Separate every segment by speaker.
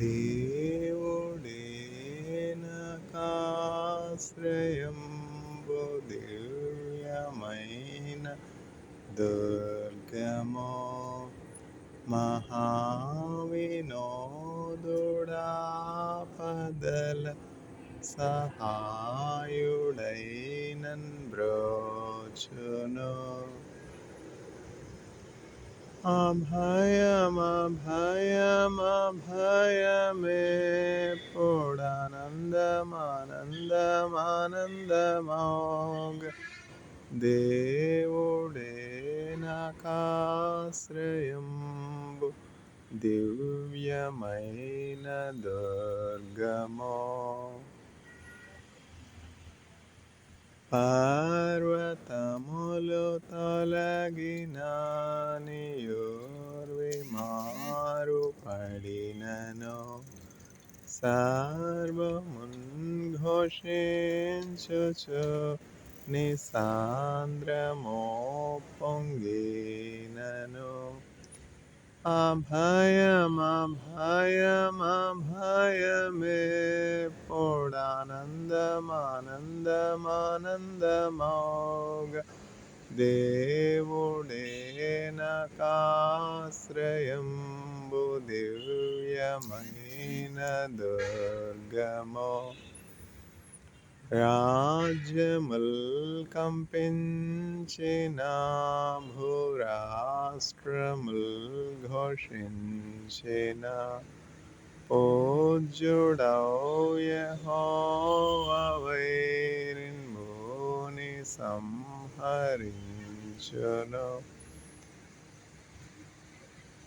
Speaker 1: దేవుడే నాకాశ్రయంబు దివ్యమైన దుర్గమో మహావినోదుడాపదల సహాయుడైనన్ బ్రోచును അഭയ അഭയമഭയമേപ്പോടാനന്ദമാനന്ദമാനന്ദമാനന്ദമോഗ ദേവുടേനാശ്രയം ദിവ്യമൈന ദുർഗമോ പാർവതമുലു തലഗിനാ सर्वमुन्घोषेण च निसान्द्रमोपङ्गेननो अभयमभयमभयमे पूर्णानन्दमानन्दमानन्दमोग देवुडेन काश्रयम्। दिव्यमहीनदुर्गमो राजमल्कम्पिञ्चिनाभुराष्ट्रमुल्घोषिञ्चिना उज्जुडौ यहोवैर्न्मूनि संहरिञ्चनो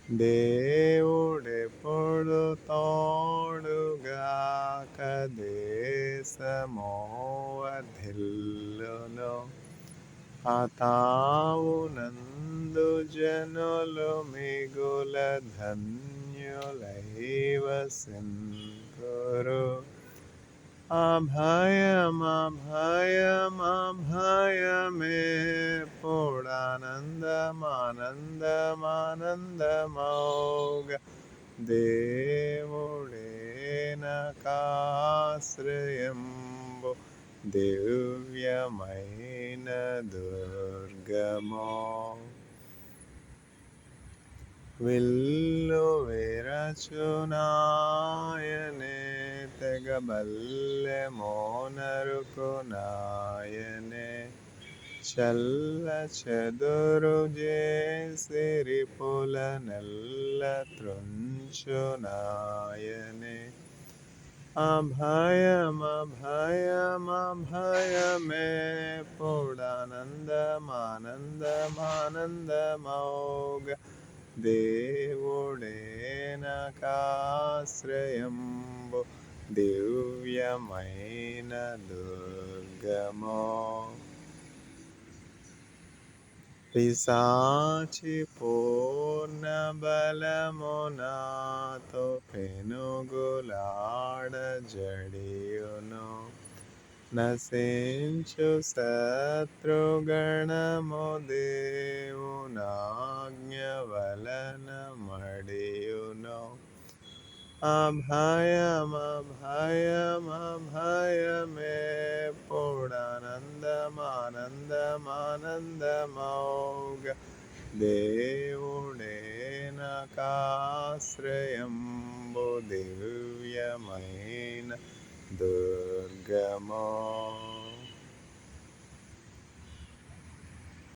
Speaker 1: దేవుడెప్పుడు తోడుగాక దేశమోవధిల్లును అతావునందు జనులు మిగుల ధన్యులైవ సింధురు അഭയം അഭയം അഭയമെപ്പോഴാനന്ദമാനന്ദമാനന്ദമൗക ദേവുളേന കാശ്രയം ദിവ്യമൈന ദുർഗമോ വില്ലു വിരചുനാ తెగబల్లె మోనరుకునాయనే చల్ల చెదురు చేసిరి పుల నెల్ల త్రుంచునాయనే అభయం అభయం అభయమే పొడానందమానందమానందమౌగ దేవుడే నకాశ్రయంబు దివ్యమైన దుర్గమో పిశాచి పూర్ణ బలమునాతో పెనుగులాడ జడియును నశించు శత్రుగణము దేవునాజ్ఞ వలన మడియును ఆం హాయం ఆం హాయం ఆం హాయమే పూర్ణానందమానందమానందమౌగ దేవుడే నాకాశ్రయంబు దివ్యమైన దుర్గమో